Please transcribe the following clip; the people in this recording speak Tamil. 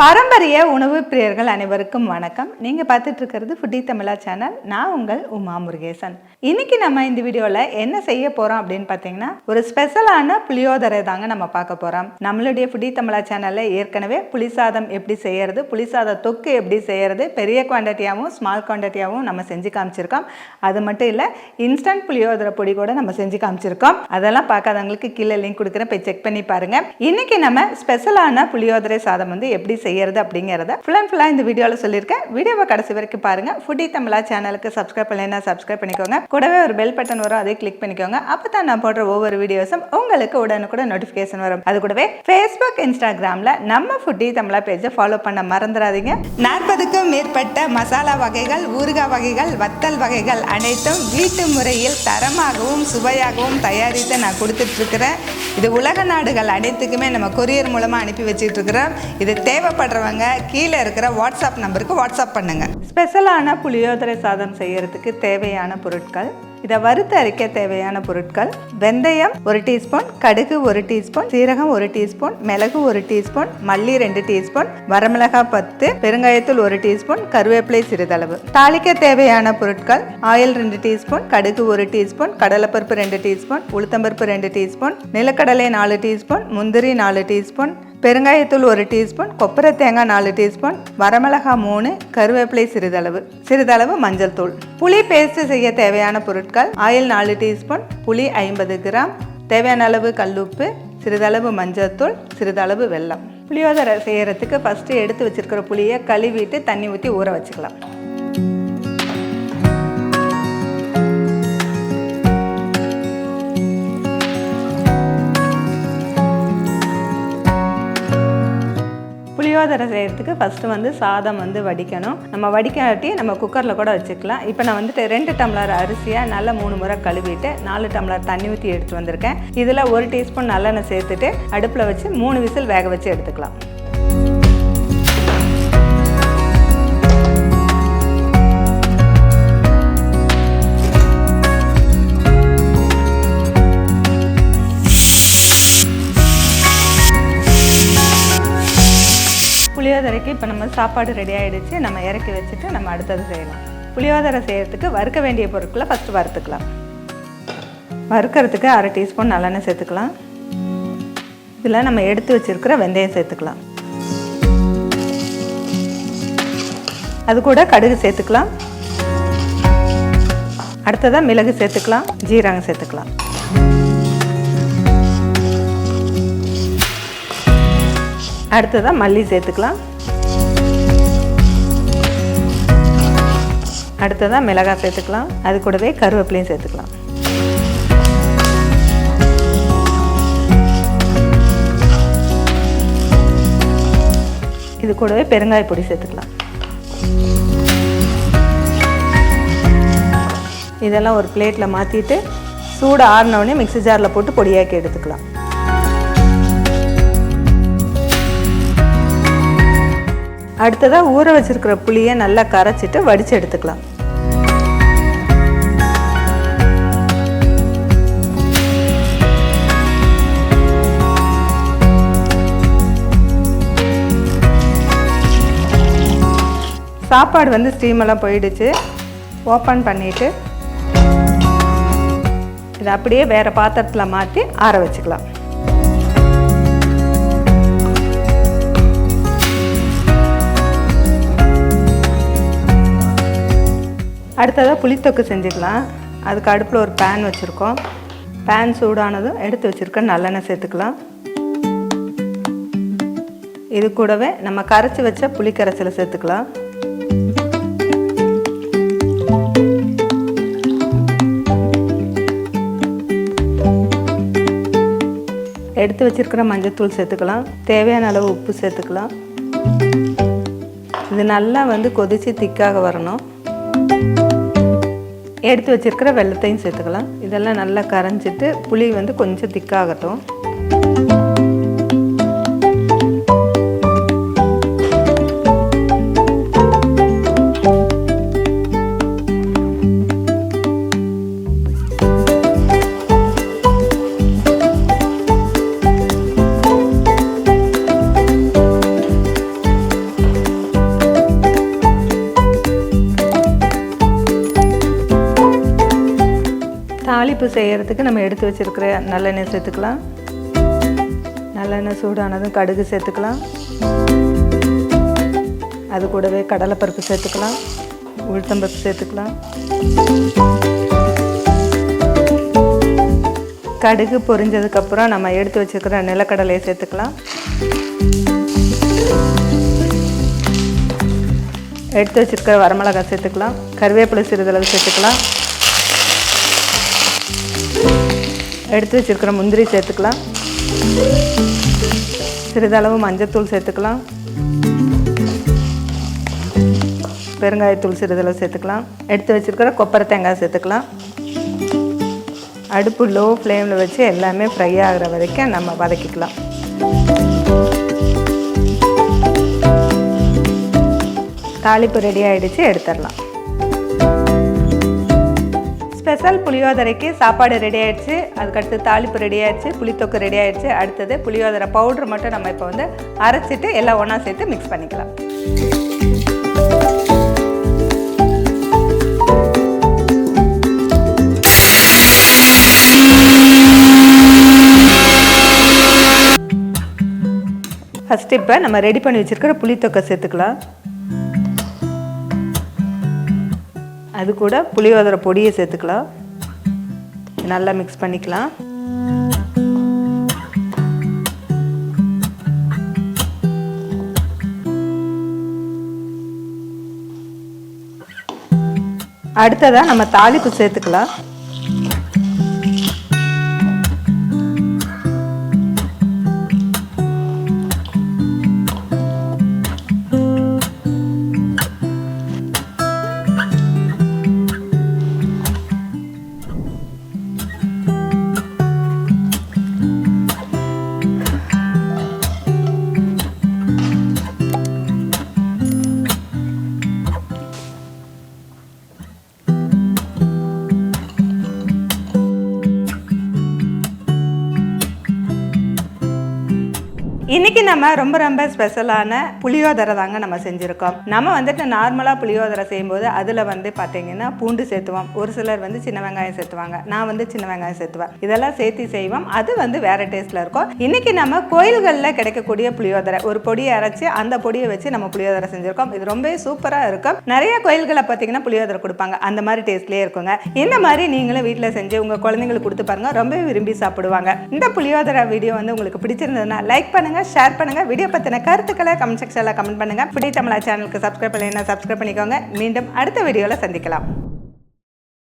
பாரம்பரிய உணவு பிரியர்கள் அனைவருக்கும் வணக்கம். நீங்கள் பார்த்துட்டு இருக்கிறது ஃபுட்டி தமிழா சேனல் நான் உங்கள் உமா முருகேசன். இன்னைக்கு நம்ம இந்த வீடியோவில் என்ன செய்ய போகிறோம் அப்படின்னு பார்த்தீங்கன்னா ஒரு ஸ்பெஷலான புளியோதரை தாங்க நம்ம பார்க்க போகிறோம் நம்மளுடைய ஃபுட்டி தமிழா சேனலில் ஏற்கனவே புளிசாதம் எப்படி செய்யறது புளிசாத தொக்கு எப்படி செய்யறது பெரிய குவான்டிட்டியாகவும் ஸ்மால் குவான்டிட்டியாகவும் நம்ம செஞ்சு காமிச்சிருக்கோம். அது மட்டும் இல்லை இன்ஸ்டன்ட் புளியோதரை பொடி கூட நம்ம செஞ்சு காமிச்சிருக்கோம். அதெல்லாம் பார்க்காதவங்களுக்கு கீழே லிங்க் கொடுக்குறேன். போய் செக் பண்ணி பாருங்கள் இன்னைக்கு நம்ம ஸ்பெஷலான புளியோதரை சாதம் வந்து எப்படி செய்யறது அப்படிங்கிறத ஃபுல் அண்ட் ஃபுல்லாக இந்த வீடியோவில் சொல்லியிருக்கேன். வீடியோவை கடைசி வரைக்கும் பாருங்க. ஃபுட்டி தமிழா சேனலுக்கு சப்ஸ்கிரைப் பண்ணலைன்னா சப்ஸ்கிரைப் பண்ணிக்கோங்க. கூடவே ஒரு பெல் பட்டன் வரும் அதை கிளிக் பண்ணிக்கோங்க. அப்போ தான் நான் போடுற ஒவ்வொரு வீடியோஸும் உங்களுக்கு உடனுக்குடன் நோட்டிஃபிகேஷன் வரும். அது கூடவே ஃபேஸ்புக் இன்ஸ்டாகிராமில் நம்ம ஃபுட்டி தமிழா பேஜை ஃபாலோ பண்ண மறந்துடாதீங்க. நாற்பதுக்கும் மேற்பட்ட மசாலா வகைகள் ஊறுகாய் வகைகள் வத்தல் வகைகள் அனைத்தும் வீட்டு முறையில் தரமாகவும் சுவையாகவும் தயாரித்து நான் கொடுத்துட்ருக்கிறேன். இது உலக நாடுகள் அனைத்துக்குமே நம்ம கொரியர் மூலமாக அனுப்பி வச்சுட்டு இருக்கிறோம் இது தேவைப்படுறவங்க கீழே இருக்கிற வாட்ஸ்அப் நம்பருக்கு வாட்ஸ்அப் பண்ணுங்க. ஸ்பெஷலான புளியோதரை சாதம் செய்யறதுக்கு தேவையான பொருட்கள். இதை வறுத்து அரைக்க தேவையான பொருட்கள். வெந்தயம் ஒரு டீஸ்பூன் கடுகு ஒரு டீஸ்பூன் சீரகம் ஒரு டீஸ்பூன் மிளகு ஒரு டீஸ்பூன் மல்லி ரெண்டு டீஸ்பூன் வரமிளகாய் பத்து பெருங்காயத்தூள் ஒரு டீஸ்பூன் கருவேப்பிலை சிறிதளவு. தாளிக்க தேவையான பொருட்கள். ஆயில் ரெண்டு டீஸ்பூன் கடுகு ஒரு டீஸ்பூன் கடலைப்பருப்பு ரெண்டு டீஸ்பூன் உளுத்தம்பருப்பு ரெண்டு டீஸ்பூன் நிலக்கடலை நாலு டீஸ்பூன் முந்திரி நாலு டீஸ்பூன் பெருங்காயத்தூள் ஒரு டீஸ்பூன் கொப்பரை தேங்காய் நாலு டீஸ்பூன் வரமிளகாய் மூணு கருவேப்பிலை சிறிதளவு சிறிதளவு மஞ்சள் தூள். புளி பேஸ்ட் செய்ய தேவையான பொருட்கள் ஆயில் நாலு டீஸ்பூன் புளி ஐம்பது கிராம் தேவையான அளவு கல்லுப்பு சிறிதளவு மஞ்சள் தூள் சிறிதளவு வெல்லம். புளியோதரை செய்கிறதுக்கு ஃபஸ்ட்டு எடுத்து வச்சுருக்கிற புளியை கழுவிட்டு தண்ணி ஊற்றி ஊற வச்சுக்கலாம். புளியோதரை செய்கிறதுக்கு ஃபஸ்ட்டு வந்து சாதம் வந்து வடிக்கணும். நம்ம வடிக்காட்டி நம்ம குக்கரில் கூட வச்சுக்கலாம். இப்போ நான் வந்துட்டு ரெண்டு டம்ளர் அரிசியை நல்லா மூணு முறை கழுவிட்டு நாலு டம்ளர் தண்ணி ஊற்றி எடுத்து வந்திருக்கேன். இதில் ஒரு டீஸ்பூன் நல்லெண்ணெய் சேர்த்துட்டு அடுப்பில் வச்சு மூணு விசில் வேக வச்சு எடுத்துக்கலாம். இப்போ நம்ம சாப்பாடு ரெடி ஆகிடுச்சு நம்ம இறக்கி வச்சுட்டு நம்ம அடுத்தது செய்யலாம். புளியோதரை செய்கிறதுக்கு வறுக்க வேண்டிய பொருட்களை ஃபஸ்ட்டு வறுத்துக்கலாம். வறுக்கிறதுக்கு அரை டீஸ்பூன் நல்லெண்ணெய் சேர்த்துக்கலாம். இதில் நம்ம எடுத்து வச்சுருக்கிற வெந்தயம் சேர்த்துக்கலாம். அது கூட கடுகு சேர்த்துக்கலாம். அடுத்ததாக மிளகு சேர்த்துக்கலாம். ஜீரகம் சேர்த்துக்கலாம். அடுத்ததாக மல்லி சேர்த்துக்கலாம். அடுத்ததாக மிளகாய் சேர்த்துக்கலாம். அது கூடவே கருவேப்பிலையும் சேர்த்துக்கலாம். இது கூடவே பெருங்காய பொடி சேர்த்துக்கலாம். இதெல்லாம் ஒரு பிளேட்டில் மாற்றிட்டு சூடு ஆறினவுடனே மிக்ஸி ஜாரில் போட்டு பொடியாக்கி எடுத்துக்கலாம். அடுத்ததாக ஊற வச்சுருக்கிற புளியை நல்லா கரைச்சிட்டு வடித்து எடுத்துக்கலாம். சாப்பாடு வந்து ஸ்டீமெல்லாம் போயிடுச்சு. ஓப்பன் பண்ணிவிட்டு இதை அப்படியே வேறு பாத்திரத்தில் மாற்றி ஆற வச்சுக்கலாம். அடுத்ததாக புளித்தொக்கு செஞ்சுக்கலாம். அதுக்கு அடுப்பில் ஒரு பேன் வச்சுருக்கோம். பேன் சூடானதும் எடுத்து வச்சுருக்க நல்லெண்ணெய் சேர்த்துக்கலாம். இது கூடவே நம்ம கரைச்சி வச்ச புளிக்கரைச்சலை சேர்த்துக்கலாம். எடுத்து வச்சுருக்கிற மஞ்சத்தூள் சேர்த்துக்கலாம். தேவையான அளவு உப்பு சேர்த்துக்கலாம். இது நல்லா வந்து கொதித்து திக்காக வரணும். எடுத்து வச்சிருக்கிற வெள்ளத்தையும் சேர்த்துக்கலாம். இதெல்லாம் நல்லா கரைஞ்சிட்டு புளி வந்து கொஞ்சம் திக்காகட்டும். தாளிப்பு செய்கிறதுக்கு நம்ம எடுத்து வச்சுருக்கிற நல்லெண்ணெய் சேர்த்துக்கலாம். நல்லெண்ணெய் சூடானதும் கடுகு சேர்த்துக்கலாம். அது கூடவே கடலைப்பருப்பு சேர்த்துக்கலாம். உளுத்தம்பருப்பு சேர்த்துக்கலாம். கடுகு பொரிஞ்சதுக்கப்புறம் நம்ம எடுத்து வச்சுருக்கிற நிலக்கடலையை சேர்த்துக்கலாம். எடுத்து வச்சுருக்கிற வரமிளகாய் சேர்த்துக்கலாம். கருவேப்பிலை சிறிதளவு சேர்த்துக்கலாம். எடுத்து வச்சுருக்கிற முந்திரி சேர்த்துக்கலாம். சிறிதளவு மஞ்சத்தூள் சேர்த்துக்கலாம். பெருங்காயத்தூள் சிறிதளவு சேர்த்துக்கலாம். எடுத்து வச்சுருக்கிற கொப்பரை தேங்காய் சேர்த்துக்கலாம். அடுப்பு லோ ஃப்ளேமில் வச்சு எல்லாமே ஃப்ரை ஆகிற வரைக்கும் நம்ம வதக்கிக்கலாம். தாளிப்பு ரெடி ஆகிடுச்சு எடுத்துடலாம். ஸ்பெஷல் புளியோதரைக்கு சாப்பாடு ரெடி ஆயிடுச்சு. அதுக்கடுத்து தாளிப்பு ரெடி ஆயிடுச்சு. புளித்தொக்கு ரெடி ஆயிடுச்சு. அடுத்தது புளியோதரை பவுட்ரு மட்டும் நம்ம இப்போ வந்து அரைச்சிட்டு எல்லாம் ஒன்றா சேர்த்து மிக்ஸ் பண்ணிக்கலாம். ஃபஸ்ட்டு இப்போ நம்ம ரெடி பண்ணி வச்சுருக்கிற புளித்தொக்கை சேர்த்துக்கலாம். அது கூட புளியோதரை பொடியை சேர்த்துக்கலாம். நல்லா மிக்ஸ் பண்ணிக்கலாம். அடுத்ததாக நம்ம தாளிப்பு சேர்த்துக்கலாம். இன்னைக்கு நம்ம ரொம்ப ரொம்ப ஸ்பெஷலான புளியோதரை தாங்க நம்ம செஞ்சுருக்கோம். நம்ம வந்துட்டு நார்மலாக புளியோதரை செய்யும்போது அதில் வந்து பார்த்தீங்கன்னா பூண்டு சேர்த்துவோம். ஒரு சிலர் வந்து சின்ன வெங்காயம் சேர்த்துவாங்க. நான் வந்து சின்ன வெங்காயம் சேர்த்துவேன். இதெல்லாம் சேர்த்து செய்வோம். அது வந்து வேற டேஸ்ட்டில் இருக்கும். இன்னைக்கு நம்ம கோயில்களில் கிடைக்கக்கூடிய புளியோதரை ஒரு பொடியை அரைச்சி அந்த பொடியை வச்சு நம்ம புளியோதரை செஞ்சுருக்கோம். இது ரொம்பவே சூப்பராக இருக்கும். நிறைய கோயில்களை பார்த்தீங்கன்னா புளியோதரை கொடுப்பாங்க. அந்த மாதிரி டேஸ்ட்லேயே இருக்குங்க. இந்த மாதிரி நீங்களும் வீட்டில் செஞ்சு உங்கள் குழந்தைங்களுக்கு கொடுத்து பாருங்க. ரொம்பவே விரும்பி சாப்பிடுவாங்க. இந்த புளியோதரை வீடியோ வந்து உங்களுக்கு பிடிச்சிருந்ததுன்னா லைக் பண்ணுங்க ஷேர் பண்ணுங்க. வீடியோ பற்றின கருத்துக்களை கமெண்ட் செக்ஷனில் கமெண்ட் பண்ணுங்க. பிடி தமிழா சேனலுக்கு சப்ஸ்கிரைப் பண்ணலைன்னா சப்ஸ்கிரைப் பண்ணிக்கோங்க. மீண்டும் அடுத்த வீடியோவில் சந்திக்கலாம்.